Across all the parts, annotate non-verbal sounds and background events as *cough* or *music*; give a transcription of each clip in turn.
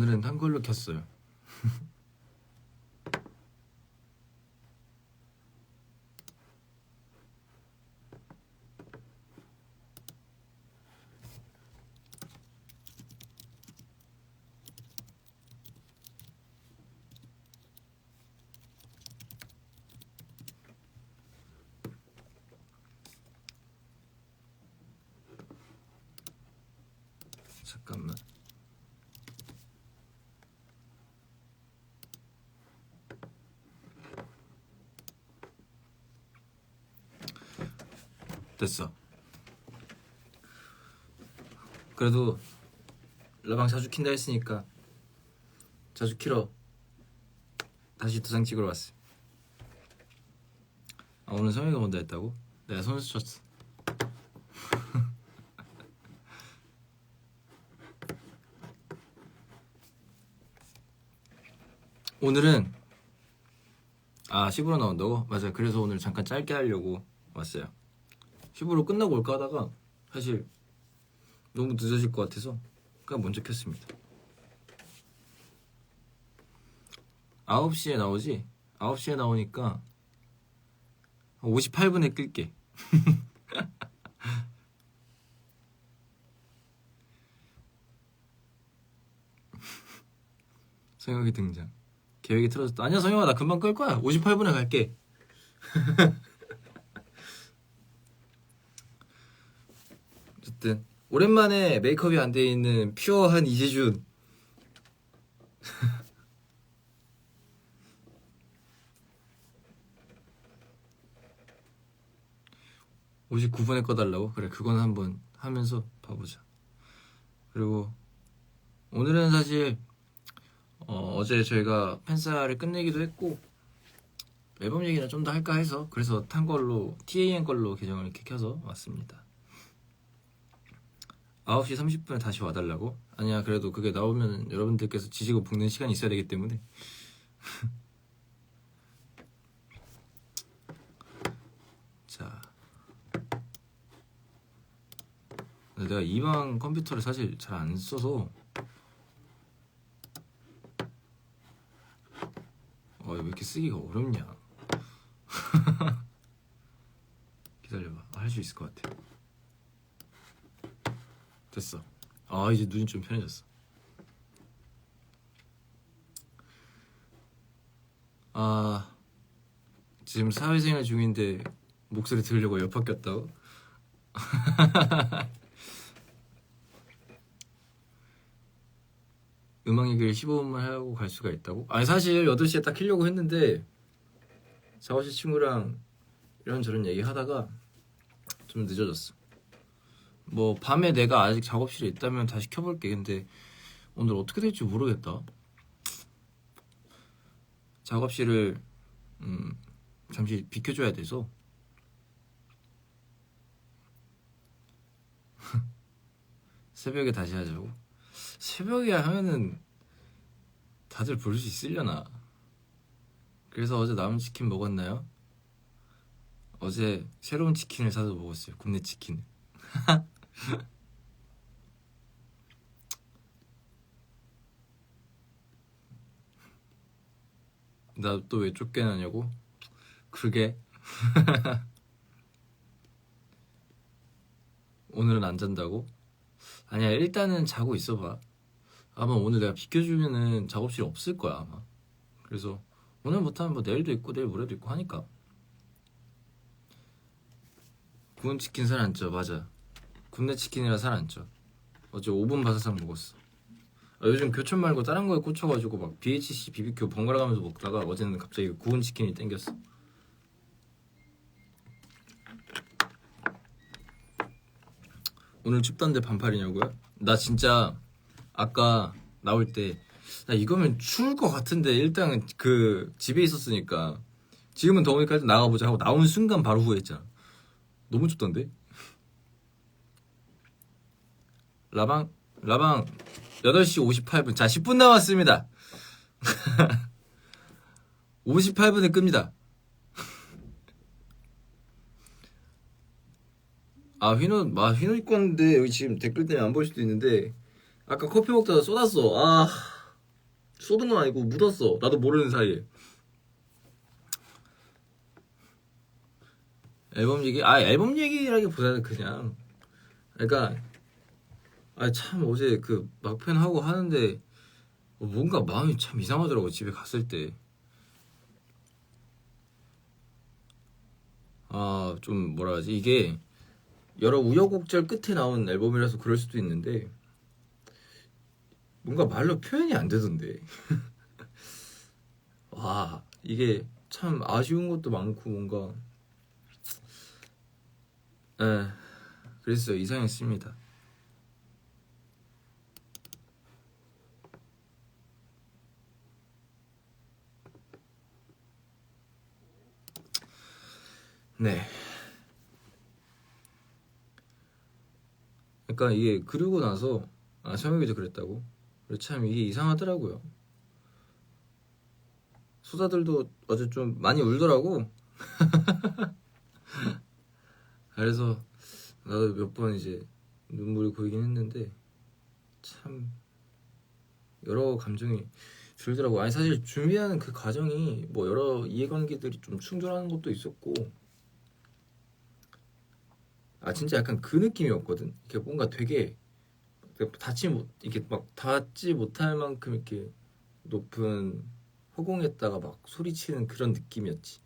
오늘은 한글로 켰어요. *laughs* 잠깐만. 됐어. 그래도 라방 자주 킨다 했으니까 자주 키러 다시 두장 찍으러 왔어. 아 오늘 성희가 먼저 했다고? 내가 선수 쳤어. *laughs* 오늘은 아 10으로 나온다고? 맞아요. 그래서 오늘 잠깐 짧게 하려고 왔어요. 10으로 끝나고 올까 하다가 사실 너무 늦어질 것 같아서 그냥 먼저 켰습니다. 9시에 나오지? 9시에 나오니까 58분에 끌게. 성혁이 등장. 계획이 틀어졌다. 아니야 성혁아 나 금방 끌 거야. 58분에 갈게. *laughs* 어쨌든 오랜만에 메이크업이 안 돼 있는 퓨어한 이재준. *laughs* 59분에 꺼달라고? 그래 그건 한번 하면서 봐보자 그리고 오늘은 사실 어, 제 저희가 팬사를 끝내기도 했고 앨범 얘기나 좀 더 할까 해서 그래서 탄 걸로 TAN 걸로 계정을 이렇게 켜서 왔습니다 9시 30분에 다시 와달라고? 아니야 그래도 그게 나오면 여러분들께서 지지고 볶는 시간이 있어야 되기 때문에. *laughs* 자. 내가 이방 컴퓨터를 사실 잘 안 써서. 어, 왜 이렇게 쓰기가 어렵냐? *laughs* 기다려봐. 할 수 있을 것 같아 됐어 아 이제 눈이 좀 편해졌어 아 지금 사회생활 중인데 목소리 들으려고 옆 바뀌었다고? *laughs* 음악 얘기를 15분만 하고 갈 수가 있다고? 아니 사실 8시에 딱 키려고 했는데 작업실 친구랑 이런저런 얘기 하다가 좀 늦어졌어 뭐 밤에 내가 아직 작업실에 있다면 다시 켜볼게. 근데 오늘 어떻게 될지 모르겠다. 작업실을 음, 잠시 비켜줘야 돼서. *laughs* 새벽에 다시 하자고. 새벽에 하면은 다들 볼 수 있으려나? 그래서 어제 남은 치킨 먹었나요? 어제 새로운 치킨을 사서 먹었어요. 굽네 치킨 *laughs* *laughs* 나 또 왜 쫓겨나냐고? 그러게. *laughs* 오늘은 안 잔다고? 아니야 일단은 자고 있어봐. 아마 오늘 내가 비켜주면은 작업실 없을 거야 아마. 그래서 오늘 못하면 뭐 내일도 있고 내일 모레도 있고 하니까. 구운 치킨 살안 쪄 맞아 굽네 치킨이라 살 안 쪄 어제 5분 바사삭 먹었어. 아, 요즘 교촌 말고 다른 거에 꽂혀가지고 막 BHC BBQ 번갈아 가면서 먹다가 어제는 갑자기 구운 치킨이 땡겼어. 오늘 춥던데 반팔이냐고요? 나 진짜 아까 나올 때나 이거면 추울 것 같은데 일단은 그 집에 있었으니까. 지금은 더우니까 일단 나가보자 하고 나온 순간 바로 후회했잖아. 너무 춥던데? 라방 라방 8시 58분 자 10분 남았습니다 *laughs* 58분에 끕니다 *laughs* 아 휘노 아 휘노 입고 왔는데 여기 지금 댓글 때문에 안볼 수도 있는데 아까 커피 먹다가 쏟았어 아 쏟은 건 아니고 묻었어. 나도 모르는 사이에. 앨범 얘기? 아 앨범 얘기라기보다는 그냥 그러니까 아참 어제 그 막편 하고 하는데 뭔가 마음이 참 이상하더라고 집에 갔을 때. 아 좀 뭐라 하지 이게 여러 우여곡절 끝에 나온 앨범이라서 그럴 수도 있는데 뭔가 말로 표현이 안 되던데. *laughs* 와 이게 참 아쉬운 것도 많고 뭔가 에 그랬어요 이상했습니다. 네. 그러니까 이게 그러고 나서 아 성혁이도 그랬다고. 참 이게 이상하더라고요. 수다들도 어제 좀 많이 울더라고. *laughs* 그래서 나도 몇 번 이제 눈물이 고이긴 했는데 참 여러 감정이 들더라고. 아니 사실 준비하는 그 과정이 뭐 여러 이해관계들이 좀 충돌하는 것도 있었고 아 진짜 약간 그 느낌이었거든. 이게 뭔가 되게 닿지 못 이게 막 닿지 못할 만큼 이렇게 높은 허공에다가 막 소리치는 그런 느낌이었지.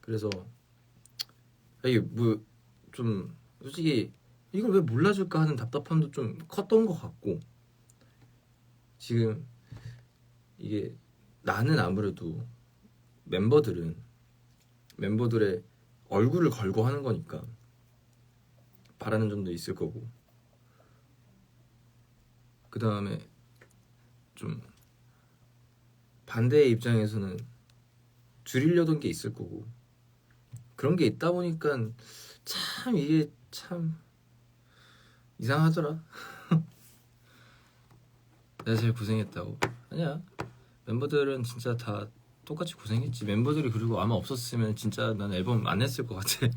그래서 이게 뭐 좀 솔직히 이걸 왜 몰라줄까 하는 답답함도 좀 컸던 것 같고 지금 이게 나는 아무래도 멤버들은 멤버들의 얼굴을 걸고 하는 거니까 바라는 점도 있을 거고. 그 다음에 좀 반대의 입장에서는 줄이려던 게 있을 거고. 그런 게 있다 보니까 참 이게 참 이상하더라. *laughs* 내가 제일 고생했다고. 아니야. 멤버들은 진짜 다 똑같이 고생했지. 멤버들이 그리고 아마 없었으면 진짜 난 앨범 안 냈을 것 같아.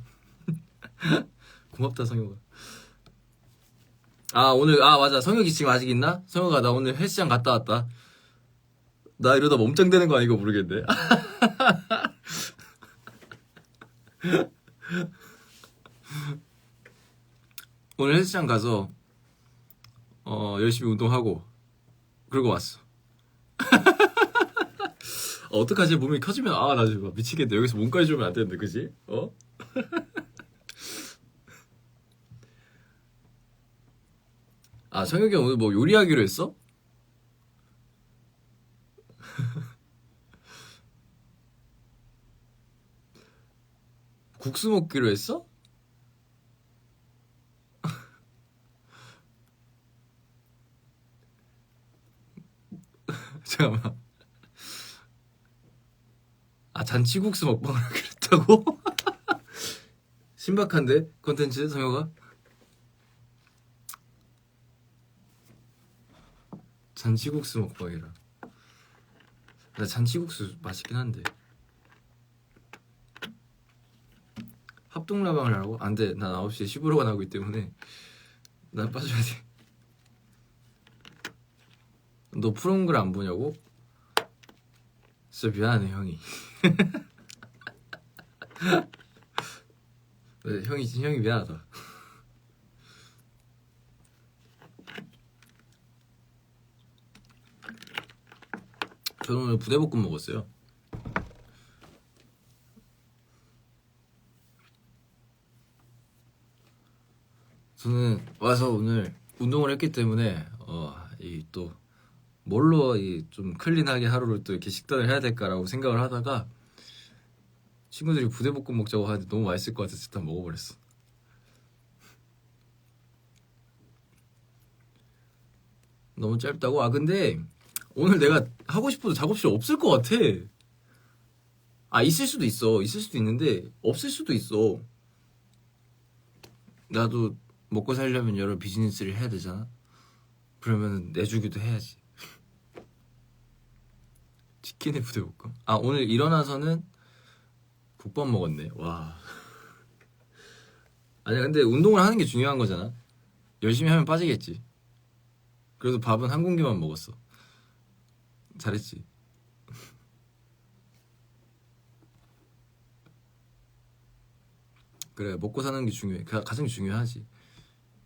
*laughs* 고맙다 성혁아. 아 오늘 아 맞아. 성혁이 지금 아직 있나? 성혁아 나 오늘 헬스장 갔다 왔다. 나 이러다 몸짱 되는 거 아니고 모르겠네. *laughs* 오늘 헬스장 가서 어 열심히 운동하고 그러고 왔어 어, 어떡하지 몸이 커지면 아 나 지금 미치겠네 여기서 몸까지 주면 안 되는데 그지? 어? *laughs* 아 성혁이 형 오늘 뭐 요리하기로 했어? *laughs* 국수 먹기로 했어? *laughs* 잠깐만 아 잔치국수 먹방을 *laughs* 했다고? *laughs* 신박한데 콘텐츠 성혁아? 잔치국수 먹방이라 나 잔치국수 맛있긴 한데 합동라방을 하라고? 안돼 난 9시에 15로 가 나오고 있기 때문에 난 빠져야 돼너 *laughs* 푸른 글안 보냐고? 진짜 미안하네 형이 *laughs* 네, 형이 형이 미안하다 저는 오늘 부대볶음 먹었어요. 저는 와서 오늘 운동을 했기 때문에 어 이 또 뭘로 이 좀 클린하게 하루를 또 이렇게 식단을 해야 될까라고 생각을 하다가 친구들이 부대볶음 먹자고 하는데 너무 맛있을 것 같아서 일단 먹어버렸어. 너무 짧다고? 아 근데 오늘 내가 하고 싶어도 작업실 없을 것 같아. 아, 있을 수도 있어. 있을 수도 있는데, 없을 수도 있어. 나도 먹고 살려면 여러 비즈니스를 해야 되잖아. 그러면 내주기도 해야지. 치킨에 부대볶음. 아, 오늘 일어나서는 국밥 먹었네. 와. *laughs* 아니, 근데 운동을 하는 게 중요한 거잖아. 열심히 하면 빠지겠지. 그래도 밥은 한 공기만 먹었어. 잘했지. *laughs* 그래 먹고 사는 게 중요해. 그 가장 중요하지.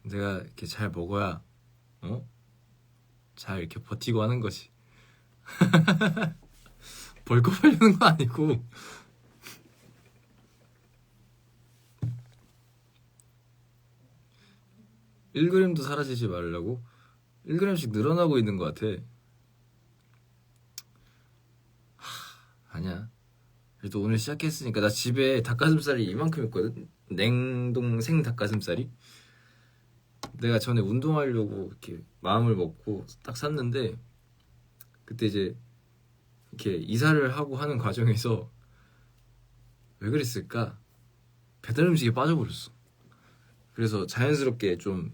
내가 이렇게 잘 먹어야 어? 잘 이렇게 버티고 하는 거지. *laughs* 벌컥 하려는 거 아니고. 일그램도 사라지지 말라고? 1g씩 늘어나고 있는 것 같아. 하, 아니야. 그래도 오늘 시작했으니까 나 집에 닭가슴살이 이만큼 있거든. 냉동 생 닭가슴살이. 내가 전에 운동하려고 이렇게 마음을 먹고 딱 샀는데 그때 이제 이렇게 이사를 하고 하는 과정에서 왜 그랬을까? 배달 음식에 빠져버렸어. 그래서 자연스럽게 좀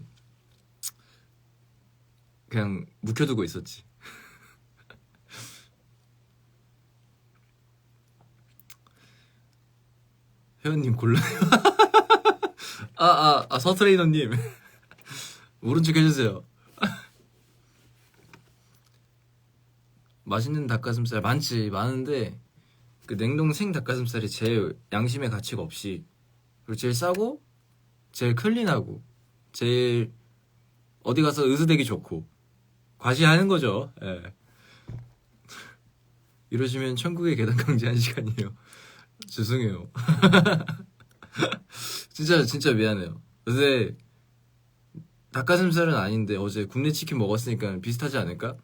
그냥 묵혀두고 있었지. *laughs* 회원님 곤란해요. *laughs* 아, 아, 아, 서트레이너님. *laughs* 오른쪽 해주세요. 맛있는 닭가슴살 많지, 많은데, 그 냉동 생 닭가슴살이 제일 양심의 가치가 없이, 그리고 제일 싸고, 제일 클린하고, 제일 어디 가서 의수되기 좋고, 과시하는 거죠. 예. *laughs* 이러시면 천국의 계단 강제 한 시간이에요. *laughs* 죄송해요. *laughs* 진짜 진짜 미안해요. 근데 닭가슴살은 아닌데 어제 국내 치킨 먹었으니까 비슷하지 않을까?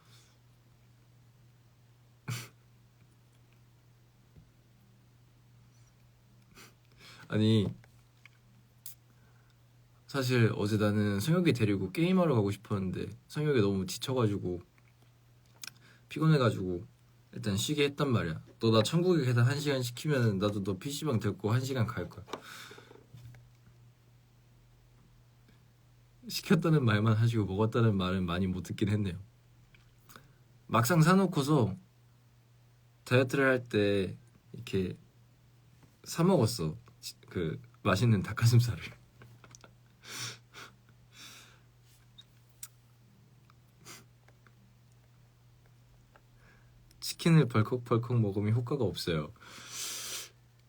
아니 사실 어제 나는 성혁이 데리고 게임하러 가고 싶었는데 성혁이 너무 지쳐가지고 피곤해가지고 일단 쉬게 했단 말이야. 너 나 천국의 계단 한 시간 시키면 나도 너 PC방 데리고 한 시간 갈 거야. 시켰다는 말만 하시고 먹었다는 말은 많이 못 듣긴 했네요. 막상 사놓고서 다이어트를 할 때 이렇게 사 먹었어. 지- 그 맛있는 닭가슴살을. 치킨을 벌컥벌컥 먹으면 효과가 없어요.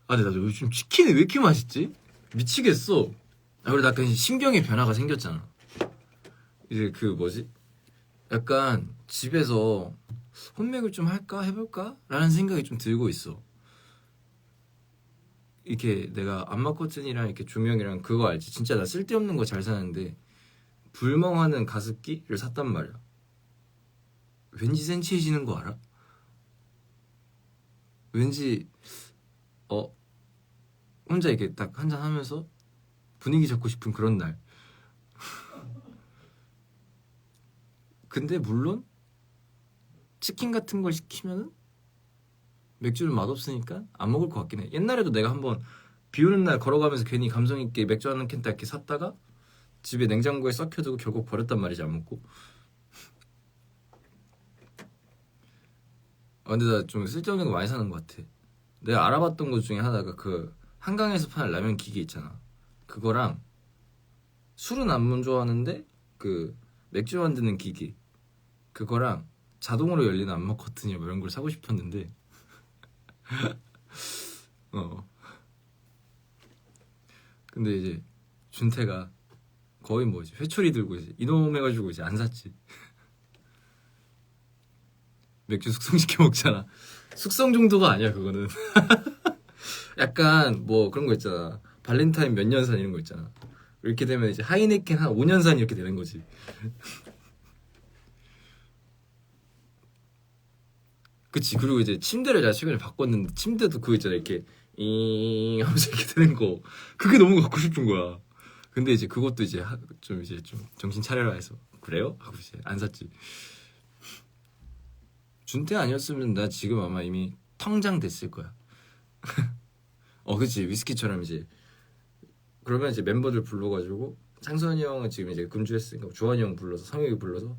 아, 근데 나 요즘 치킨이 왜 이렇게 맛있지? 미치겠어. 아, 그리고 약간 신경의 변화가 생겼잖아. 이제 그 뭐지? 약간 집에서 혼맥을 좀 할까 해볼까? 라는 생각이 좀 들고 있어. 이렇게 내가 안마 커튼이랑 이렇게 조명이랑 그거 알지? 진짜 나 쓸데없는 거 잘 사는데 불멍하는 가습기를 샀단 말이야. 왠지 센치해지는 거 알아? 왠지 어 혼자 이렇게 딱 한잔 하면서 분위기 잡고 싶은 그런 날. *laughs* 근데 물론 치킨 같은 걸 시키면은 맥주는 맛없으니까 안 먹을 것 같긴 해. 옛날에도 내가 한번 비 오는 날 걸어가면서 괜히 감성 있게 맥주 한캔딱 이렇게 샀다가 집에 냉장고에 썩혀두고 결국 버렸단 말이지 안 먹고. 아, 근데 나 좀 쓸데없는 거 많이 사는 것 같아. 내가 알아봤던 것 중에 하나가 그 한강에서 파는 라면 기계 있잖아. 그거랑 술은 안 좋아하는데 그 맥주 만드는 기계 그거랑 자동으로 열리는 안마 커튼이 뭐 이런 걸 사고 싶었는데 *laughs* 어. 근데 이제 준태가 거의 뭐 이제 회초리 들고 이제 이놈 해가지고 이제 안 샀지. *laughs* 맥주 숙성시켜 먹잖아. 숙성 정도가 아니야 그거는. *laughs* 약간 뭐 그런 거 있잖아. 발렌타인 몇 년산 이런 거 있잖아. 이렇게 되면 이제 하이네켄 한 5년산 이렇게 되는 거지 그치. 그리고 이제 침대를 내가 최근에 바꿨는데 침대도 그거 있잖아 이렇게 잉 하면서 이렇게 되는 거. 그게 너무 갖고 싶은 거야. 근데 이제 그것도 이제 하- 좀 이제 좀 정신 차려라 해서 그래요? 하고 이제 안 샀지. 준태 아니었으면 나 지금 아마 이미 텅장 됐을 거야. *laughs* 어 그치. 위스키처럼 이제. 그러면 이제 멤버들 불러가지고 창선이 형은 지금 이제 금주했으니까 주환이 형 불러서 성혁이 불러서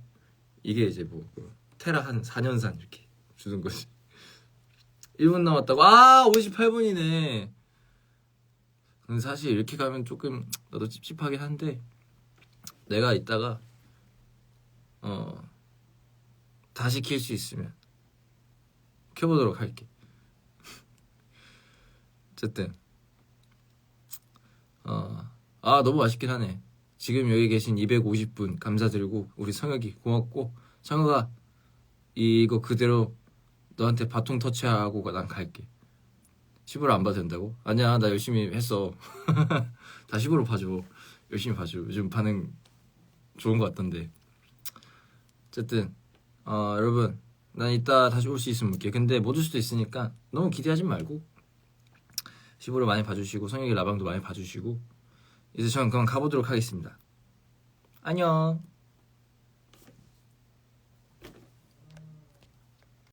이게 이제 뭐그 테라 한 4년산 이렇게 주는 거지 *laughs* 1분 남았다고 아 58분이네 근데 사실 이렇게 가면 조금 나도 찝찝하긴 한데 내가 이따가 어 다시 킬 수 있으면 켜보도록 할게. *laughs* 어쨌든 어, 아 너무 맛있긴 하네. 지금 여기 계신 250분 감사드리고 우리 성혁이 고맙고 성혁아 이거 그대로 너한테 바통 터치하고 난 갈게. 10으로 안 봐도 된다고? 아니야 나 열심히 했어. *laughs* 다 10으로 봐줘. 열심히 봐줘. 요즘 반응 좋은 것 같던데. 어쨌든 어, 여러분 난 이따 다시 올 수 있으면 올게. 근데 못 올 수도 있으니까 너무 기대하지 말고 10으로 많이 봐주시고 성혁이 라방도 많이 봐주시고 이제 저는 그만 가보도록 하겠습니다. 안녕.